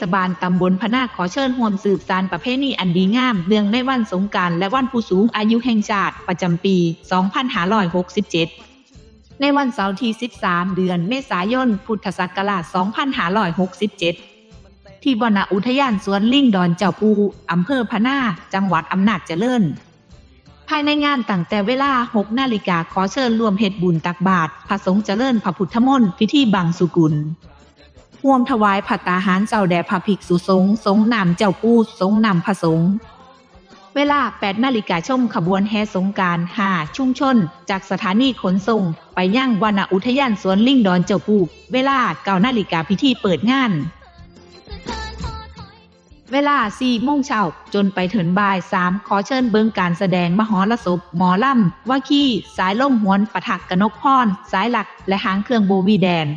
ศบาลตำบลพนาขอเชิญร่วมสืบสานประเพณีอันดีงาม เนื่องในวันสงการและวันผู้สูงอายุแห่งชาติประจำปี 2567ในวันเสาร์ที่ 13 เดือนเมษายน พุทธศักราช 2567 ที่บณอุทยานสวนลิงดอนเจ้าปูอำเภอพนา จังหวัดอำนาจเจริญ ภายในงานตั้งแต่เวลา 6 นาฬิกาขอเชิญรวมเฮ็ดบุญตักบาตรพระสงฆ์เจริญพระพุทธมนต์พิธีบังสุกุล ร่วมถวายผัตตาหารเจ้าแด่พระภิกษุสงฆ์สงนำเจ้าปู่สงนำพระสงฆ์เวลา 8 นาฬิกาชมขบวนแห่สงการหาชุมชน จากสถานีขนส่ง ไปย่างวรรณอุทยานสวนลิงดอนเจ้าปูเวลา9นาฬิกาพิธีเปิดงาน เวลา4โมงเช้าจนไปถึงบ่าย3ขอเชิญเบิงการแสดงมหรสพหมอลำว่าขี้สายล่มหวนปะทักกนกพรสายหลักและหางเครื่องโบวีแดน